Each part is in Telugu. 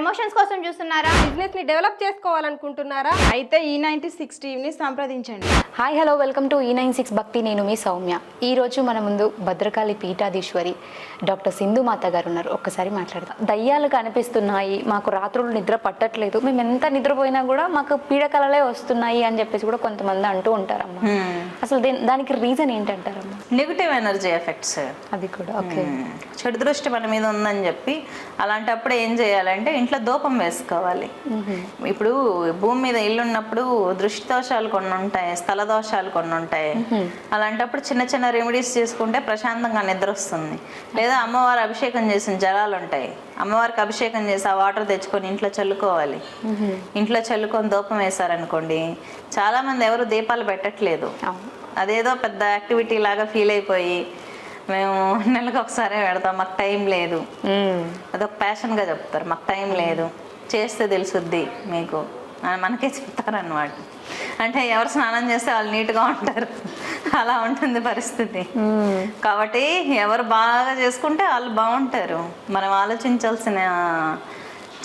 ప్రమోషన్స్ కోసం చూస్తున్నారా? బిజినెస్ని డెవలప్ చేసుకోవాలనుకుంటున్నారా? అయితే ఈ నైన్టీ సిక్స్ టీవీని సంప్రదించండి. హాయ్ హలో వెల్కమ్ టు ఈ నైన్ సిక్స్ భక్తి. నేను మీ సౌమ్య. ఈ రోజు మన ముందు భద్రకాళి పీఠాధీశ్వరి డాక్టర్ సింధు మాత గారు ఉన్నారు. ఒక్కసారి మాట్లాడదాం. దయ్యాలు కనిపిస్తున్నాయి మాకు రాత్రులు నిద్ర పట్టట్లేదు. మేము ఎంత నిద్రపోయినా కూడా మాకు పీడకలలే వస్తున్నాయి అని చెప్పేసి కూడా కొంతమంది అంటూ ఉంటారమ్మా. అసలు దీని- దానికి రీజన్ ఏంటంటారమ్మా? Negative energy effects. అది కూడా ఓకే. చెడు దృష్టి మన మీద ఉందని చెప్పి అలాంటప్పుడు ఏం చేయాలంటే ఇంట్లో దూపం వేసుకోవాలి. ఇప్పుడు భూమి మీద ఇల్లు ఉన్నప్పుడు దృష్టి దోషాలు కొన్ని ఉంటాయి స్థల దోషాలు కొన్ని ఉంటాయి. అలాంటప్పుడు చిన్న చిన్న రెమెడీస్ చేసుకుంటే ప్రశాంతంగా నిద్ర వస్తుంది లేదా అమ్మవారు అభిషేకం చేసిన జలాలు ఉంటాయి. అమ్మవారికి అభిషేకం చేసి ఆ వాటర్ తెచ్చుకొని ఇంట్లో చల్లుకోవాలి. ఇంట్లో చల్లుకొని దూపం వేశారనుకోండి చాలా మంది ఎవరు దీపాలు పెట్టట్లేదు. అదేదో పెద్ద యాక్టివిటీ లాగా ఫీల్ అయిపోయి మేము నెలకు ఒకసారి పెడతాం. మాకు టైం లేదు. అదొక ప్యాషన్గా చెప్తారు. మాకు టైం లేదు. చేస్తే తెలుసుద్ది మీకు. అని మనకే చెప్తారనమాట అంటే ఎవరు స్నానం చేస్తే వాళ్ళు నీట్గా ఉంటారు. అలా ఉంటుంది పరిస్థితి. కాబట్టి ఎవరు బాగా చేసుకుంటే వాళ్ళు బాగుంటారు. మనం ఆలోచించాల్సిన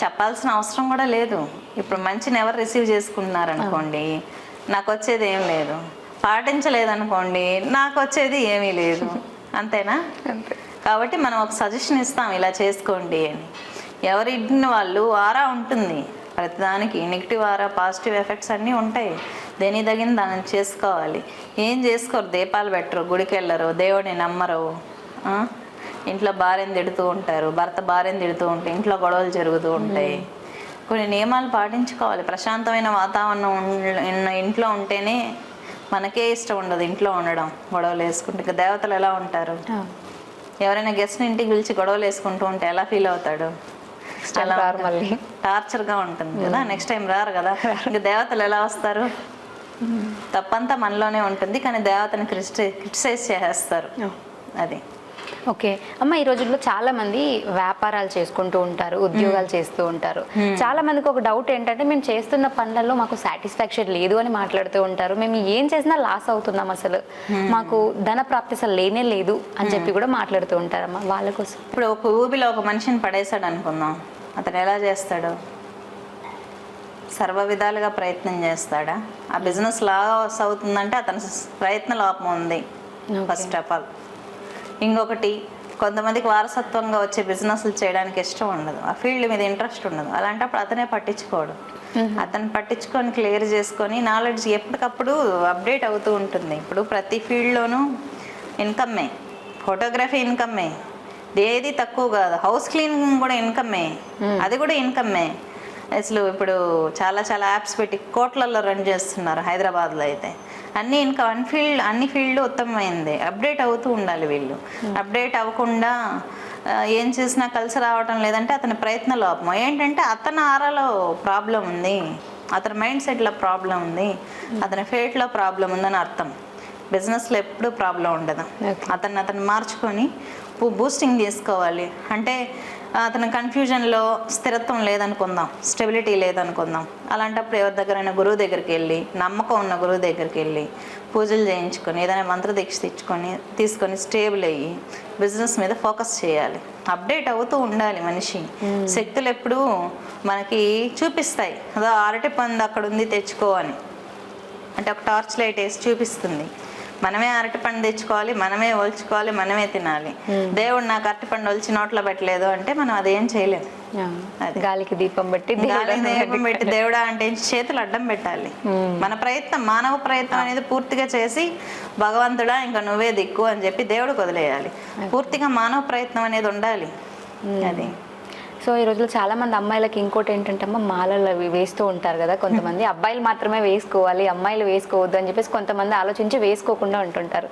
చెప్పాల్సిన అవసరం కూడా లేదు. ఇప్పుడు మంచిని ఎవరు రిసీవ్ చేసుకుంటున్నారు అనుకోండి నాకు వచ్చేది ఏం లేదు. పాటించలేదనుకోండి నాకు వచ్చేది ఏమీ లేదు. అంతేనా? కాబట్టి మనం ఒక సజెషన్ ఇస్తాం ఇలా చేసుకోండి అని. ఎవరి ఇంటిని వాళ్ళు ఆరా ఉంటుంది. ప్రతిదానికి నెగిటివ్ ఆరా పాజిటివ్ ఎఫెక్ట్స్ అన్నీ ఉంటాయి. దేని తగిన దాన్ని చేసుకోవాలి. ఏం చేసుకోరు? దీపాలు పెట్టరు గుడికి వెళ్ళరు దేవుడిని నమ్మరు? ఇంట్లో భార్యను తిడుతూ ఉంటారు భర్త భార్యను తిడుతూ ఉంటే ఇంట్లో గొడవలు జరుగుతూ ఉంటాయి. కొన్ని నియమాలు పాటించుకోవాలి. ప్రశాంతమైన వాతావరణం ఉన్న ఇంట్లో ఉంటేనే మనకే ఇష్టం ఉండదు ఇంట్లో ఉండడం గొడవలు వేసుకుంటే. ఇక దేవతలు ఎలా ఉంటారు? ఎవరైనా గెస్ట్ ఇంటికి పిలిచి గొడవలు వేసుకుంటూ ఉంటే ఎలా ఫీల్ అవుతాడు? అలా రారు మళ్ళీ. టార్చర్గా ఉంటుంది కదా నెక్స్ట్ టైం రారు కదా. ఇంకా దేవతలు ఎలా వస్తారు? తప్పంతా మనలోనే ఉంటుంది కానీ దేవతని క్రిస్టి క్రిటిసైజ్ చేసేస్తారు. అది. ఓకే. అమ్మ ఈ రోజుల్లో చాలా మంది వ్యాపారాలు చేసుకుంటూ ఉంటారు ఉద్యోగాలు చేస్తూ ఉంటారు. చాలా మందికి ఒక డౌట్ ఏంటంటే మేము చేస్తున్న పనులలో మాకు సాటిస్ఫాక్షన్ లేదు అని మాట్లాడుతూ ఉంటారు. మేము ఏం చేసినా లాస్ అవుతున్నాం అసలు. మాకు ధన ప్రాప్తి అసలు లేనే లేదు అని చెప్పి కూడా మాట్లాడుతూ ఉంటారమ్మా వాళ్ళ కోసం. ఇప్పుడు ఒక ఊబిలో ఒక మనిషిని పడేశాడు అనుకుందాం. అతను ఎలా చేస్తాడు? సర్వ విధాలుగా ప్రయత్నం చేస్తాడా? ఆ బిజినెస్ లాస్ అవుతుందంటే అతని ప్రయత్న లోపం ఉంది. ఫస్ట్ ఆఫ్ ఆల్ ఇంకొకటి కొంతమందికి వారసత్వంగా వచ్చే బిజినెస్లు చేయడానికి ఇష్టం ఉండదు. ఆ ఫీల్డ్ మీద ఇంట్రెస్ట్ ఉండదు. అలాంటప్పుడు అతనే పట్టించుకోడు. అతను పట్టించుకొని క్లియర్ చేసుకొని నాలెడ్జ్ ఎప్పటికప్పుడు అప్డేట్ అవుతూ ఉంటుంది. ఇప్పుడు ప్రతి ఫీల్డ్లోనూ ఇన్కమ్మే. ఫోటోగ్రఫీ ఇన్కమ్మే. ఏది తక్కువ కాదు. హౌస్ క్లీనింగ్ కూడా ఇన్కమ్మే. అది కూడా ఇన్కమ్మే. అసలు ఇప్పుడు చాలా చాలా యాప్స్ పెట్టి కోట్లలో రన్ చేస్తున్నారు హైదరాబాద్లో అయితే. అన్ని ఇంకా అన్ని ఫీల్డ్ అన్ని ఫీల్డ్ ఉత్తమమైంది. అప్డేట్ అవుతూ ఉండాలి వీళ్ళు. అప్డేట్ అవ్వకుండా ఆ, ఏం చేసినా కలిసి రావటం లేదంటే అతని ప్రయత్న లోపం. ఏంటంటే అతని ఆరాలో ప్రాబ్లం ఉంది. అతని మైండ్ సెట్లో ప్రాబ్లం ఉంది. అతని ఫేట్లో ప్రాబ్లం ఉందని అర్థం. బిజినెస్లో ఎప్పుడూ ప్రాబ్లం ఉండదు. అతన్ని అతను మార్చుకొని బూస్టింగ్ చేసుకోవాలి. అంటే అతని కన్ఫ్యూజన్లో స్థిరత్వం లేదనుకుందాం స్టెబిలిటీ లేదనుకుందాం. అలాంటప్పుడు ఎవరి దగ్గరైనా గురువు దగ్గరికి వెళ్ళి నమ్మకం ఉన్న గురువు దగ్గరికి వెళ్ళి పూజలు చేయించుకొని ఏదైనా మంత్ర దీక్ష తెచ్చుకొని తీసుకొని స్టేబుల్ అయ్యి బిజినెస్ మీద ఫోకస్ చేయాలి. అప్డేట్ అవుతూ ఉండాలి మనిషి. శక్తులు ఎప్పుడూ మనకి చూపిస్తాయి. అదో అరటి పండు అక్కడ ఉంది తెచ్చుకో అని. అంటే ఒక టార్చ్ లైట్ వేసి చూపిస్తుంది. మనమే అరటిపండు తెచ్చుకోవాలి మనమే ఒలుచుకోవాలి మనమే తినాలి. దేవుడు నాకు అరటిపండు ఒలిచి నోట్లో పెట్టలేదు అంటే మనం అదేం చేయలేము అది. గాలికి దీపం పెట్టి గాలికి దీపం పెట్టి దేవుడా అంటే చేతులు అడ్డం పెట్టాలి. మన ప్రయత్నం మానవ ప్రయత్నం అనేది పూర్తిగా చేసి భగవంతుడా ఇంకా నువ్వే దిక్కు అని చెప్పి దేవుడికి వదిలేయాలి. పూర్తిగా మానవ ప్రయత్నం అనేది ఉండాలి. అది. సో ఈ రోజుల్లో చాలా మంది అమ్మాయిలకి ఇంకోటి ఏంటంటే అమ్మ మాలలు అవి వేస్తూ ఉంటారు కదా. కొంతమంది అబ్బాయిలు మాత్రమే వేసుకోవాలి అమ్మాయిలు వేసుకోవద్దు అని చెప్పేసి కొంతమంది ఆలోచించి వేసుకోకుండా ఉంటుంటారు.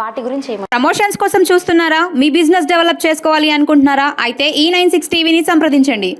వాటి గురించి ఏమ ప్రమోషన్స్ కోసం చూస్తున్నారా? మీ బిజినెస్ డెవలప్ చేసుకోవాలి అనుకుంటున్నారా? అయితే ఈ నైన్ సిక్స్ టీవీని సంప్రదించండి.